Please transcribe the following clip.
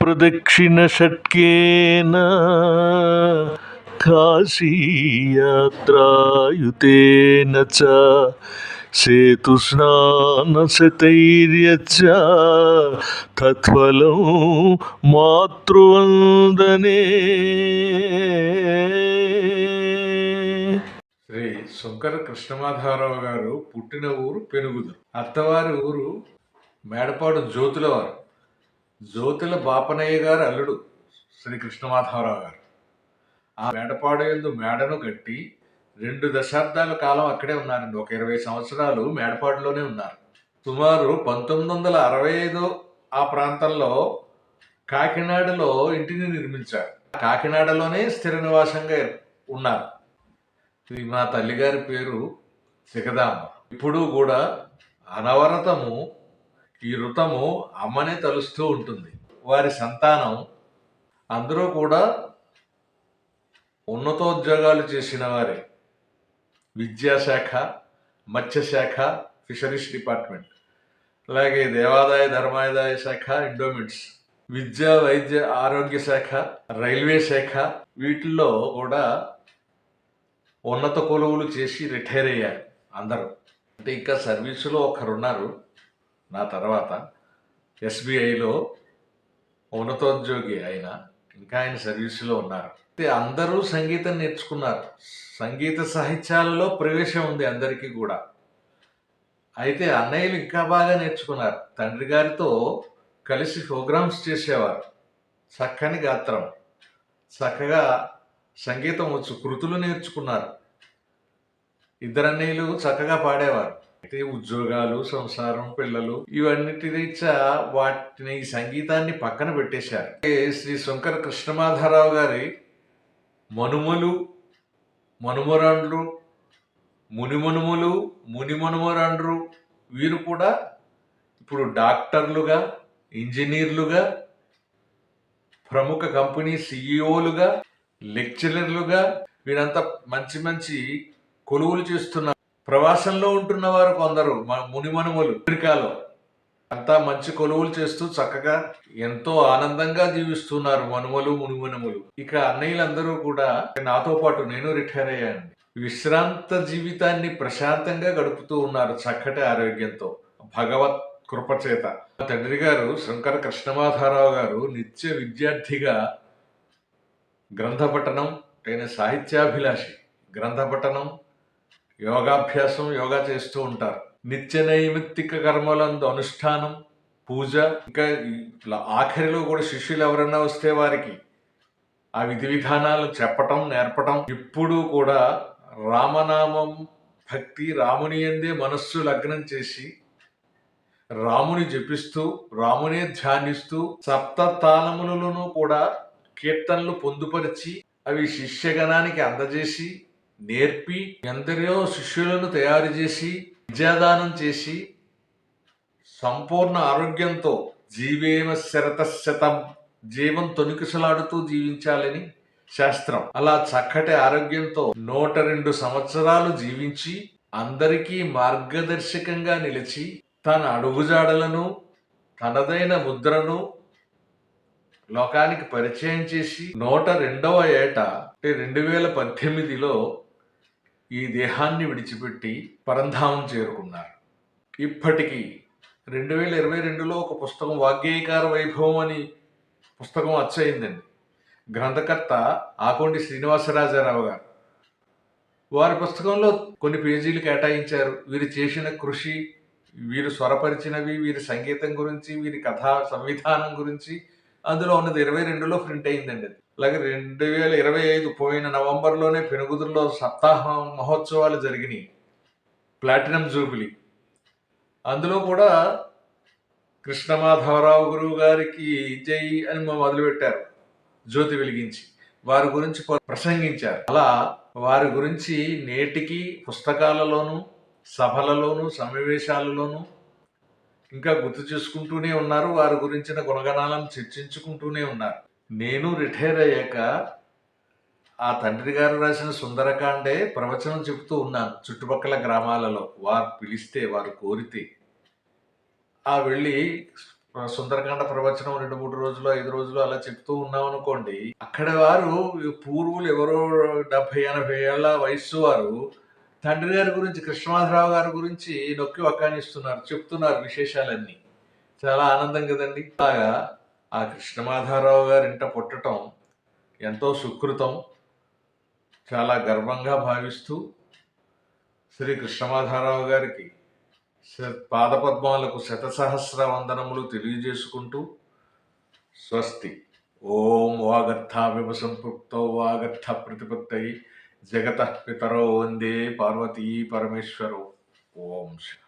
प्रदक्षिणषट्केन काशीयात्रायुतेन च सेतुस्नानशतैर्यच्च तत्फलं మాతృవందనే శ్రీ శంకర కృష్ణమాధవరావు గారు పుట్టిన ఊరు పెనుగుదు అత్తవారి ఊరు మేడపాడు జ్యోతులవారు జ్యోతుల బాపనయ్య గారు అల్లుడు శ్రీ కృష్ణమాధవరావు గారు. ఆ మేడపాడు ఎందు మేడను కట్టి రెండు దశాబ్దాల కాలం అక్కడే ఉన్నారండి. ఒక ఇరవై సంవత్సరాలు మేడపాడులోనే ఉన్నారు. సుమారు పంతొమ్మిది వందల అరవై ఐదు ఆ ప్రాంతంలో కాకినాడలో ఇంటిని నిర్మించారు. కాకినాడలోనే స్థిర నివాసంగా ఉన్నారు. ఇది మా తల్లిగారి పేరు సిగదామ్మ ఇప్పుడు కూడా అనవరతము ఈ ఋతము అమ్మనే తలుస్తూ ఉంటుంది. వారి సంతానం అందరూ కూడా ఉన్నతోద్యోగాలు చేసిన వారే. విద్యాశాఖ మత్స్యశాఖ ఫిషరీస్ డిపార్ట్మెంట్ అలాగే దేవాదాయ ధర్మాదాయ శాఖ ఎండోమెంట్స్ విద్య వైద్య ఆరోగ్య శాఖ రైల్వే శాఖ వీటిల్లో కూడా ఉన్నత కొలువులు చేసి రిటైర్ అయ్యారు అందరూ. అంటే ఇంకా సర్వీసులో ఒకరున్నారు. నా తర్వాత ఎస్బీఐలో ఉన్నతోద్యోగి ఆయన ఇంకా ఆయన సర్వీసులో ఉన్నారు. అయితే అందరూ సంగీతం నేర్చుకున్నారు. సంగీత సాహిత్యాలలో ప్రవేశం ఉంది అందరికీ కూడా. అయితే అన్నయ్యలు ఇంకా బాగా నేర్చుకున్నారు. తండ్రి గారితో కలిసి ప్రోగ్రామ్స్ చేసేవారు. చక్కని గాత్రం. చక్కగా సంగీతం వచ్చు కృతులు నేర్చుకున్నారు. ఇద్దరు అన్నయ్యలు చక్కగా పాడేవారు. అయితే ఉద్యోగాలు సంసారం పిల్లలు ఇవన్నిటి రీత్యా వాటిని ఈ సంగీతాన్ని పక్కన పెట్టేశారు. శ్రీ శంకర కృష్ణమాధారావు గారి మనుమలు మనుమరండ్రు మునిమనుములు మునిమనుమరాండ్రు వీరు కూడా ఇప్పుడు డాక్టర్లుగా ఇంజనీర్లుగా ప్రముఖ కంపెనీ సిఇఓలుగా లెక్చరర్లుగా వీరంతా మంచి మంచి కొలువులు చేస్తున్నారు. ప్రవాసంలో ఉంటున్న వారు కొందరు మునిమనుమలు అమెరికాలో అంతా మంచి కొలువులు చేస్తూ చక్కగా ఎంతో ఆనందంగా జీవిస్తున్నారు మనుమలు మునిమనుమలు ఇక అన్నయ్యలందరూ కూడా నాతో పాటు నేను రిటైర్ అయ్యాను విశ్రాంత జీవితాన్ని ప్రశాంతంగా గడుపుతూ ఉన్నారు చక్కటి ఆరోగ్యంతో. భగవత్ కృపచేత. మా తండ్రి గారు శంకర కృష్ణమాధారావు గారు నిత్య విద్యార్థిగా గ్రంథపఠనం అయిన సాహిత్యాభిలాషి. గ్రంథపఠనం యోగాభ్యాసం యోగా చేస్తూ ఉంటారు. నిత్య నైమిత్తిక కర్మలందు అనుష్ఠానం పూజ ఇంకా ఆఖరిలో కూడా శిష్యులు ఎవరైనా వస్తే వారికి ఆ విధి విధానాలు చెప్పటం నేర్పటం ఇప్పుడు కూడా రామనామం భక్తి రాముని ఎందే మనస్సు లగ్నం చేసి రాముని జపిస్తూ రామునే ధ్యానిస్తూ సప్త తాళములను కూడా కీర్తనలు పొందుపరిచి అవి శిష్యగణానికి అందజేసి నేర్పి ఎందరో శిష్యులను తయారు చేసి విద్యాదానం చేసి సంపూర్ణ ఆరోగ్యంతో జీవేమ శరత శతం జీవం తొనికిసలాడుతూ జీవించాలని శాస్త్రం. అలా చక్కటి ఆరోగ్యంతో నూట రెండు సంవత్సరాలు జీవించి అందరికీ మార్గదర్శకంగా నిలిచి తన అడుగుజాడలను తనదైన ముద్రను లోకానికి పరిచయం చేసి నూట రెండవ ఏట అంటే రెండు వేల పద్దెనిమిదిలో ఈ దేహాన్ని విడిచిపెట్టి పరంధామం చేరుకున్నారు. ఇప్పటికీ రెండు వేల ఇరవై రెండులో ఒక పుస్తకం వాగ్గేయకార వైభవం అని పుస్తకం అచ్చయిందండి. గ్రంథకర్త ఆకొండి శ్రీనివాసరాజారావు గారు. వారి పుస్తకంలో కొన్ని పేజీలు కేటాయించారు. వీరు చేసిన కృషి వీరు స్వరపరిచినవి వీరి సంగీతం గురించి వీరి కథా సంవిధానం గురించి అందులో ఉన్నది ఇరవై రెండులో ప్రింట్ అయిందండి అది. అలాగే రెండు వేల ఇరవై ఐదు పోయిన నవంబర్లోనే పెనుగుదురులో సప్తాహ మహోత్సవాలు జరిగినాయి. ప్లాటినం జూబిలీ అందులో కూడా కృష్ణమాధవరావు గురువు గారికి జై అని మొదలుపెట్టారు. జ్యోతి వెలిగించి. వారి గురించి కొ- ప్రసంగించారు. అలా వారి గురించి నేటికి పుస్తకాలలోనూ సభలలోనూ సమావేశాలలోను ఇంకా గుర్తు చేసుకుంటూనే ఉన్నారు వారి గురించిన గుణగణాలను చర్చించుకుంటూనే ఉన్నారు. నేను రిటైర్ అయ్యాక ఆ తండ్రి గారు రాసిన సుందరకాండే ప్రవచనం చెబుతూ ఉన్నాను చుట్టుపక్కల గ్రామాలలో వారు పిలిస్తే వారు కోరితే. ఆ వెళ్ళి సుందరకాండ ప్రవచనం రెండు మూడు రోజులు ఐదు రోజులు అలా చెప్తూ ఉన్నాం అనుకోండి అక్కడ వారు పూర్వులు ఎవరో డెబ్బై ఎనభై ఏళ్ళ వయస్సు వారు తండ్రి గారి గురించి కృష్ణమాధరావు గారి గురించి నొక్కి ఒక్కానిస్తున్నారు చెప్తున్నారు విశేషాలన్నీ. చాలా ఆనందం కదండి. అలాగా ఆ కృష్ణమాధవరావు గారి ఇంట ఎంతో సుకృతం. చాలా గర్వంగా భావిస్తూ శ్రీ కృష్ణమాధవరావు గారికి శ- పాదపద్మాలకు శతసహస్ర వందనములు తెలియజేసుకుంటూ స్వస్తి. ఓం వాగర్థావివ సంపృక్తో వాగర్థ ప్రతిపత్తై జగత పితరో వందే పార్వతీ పరమేశ్వరు. ఓం శ్రీ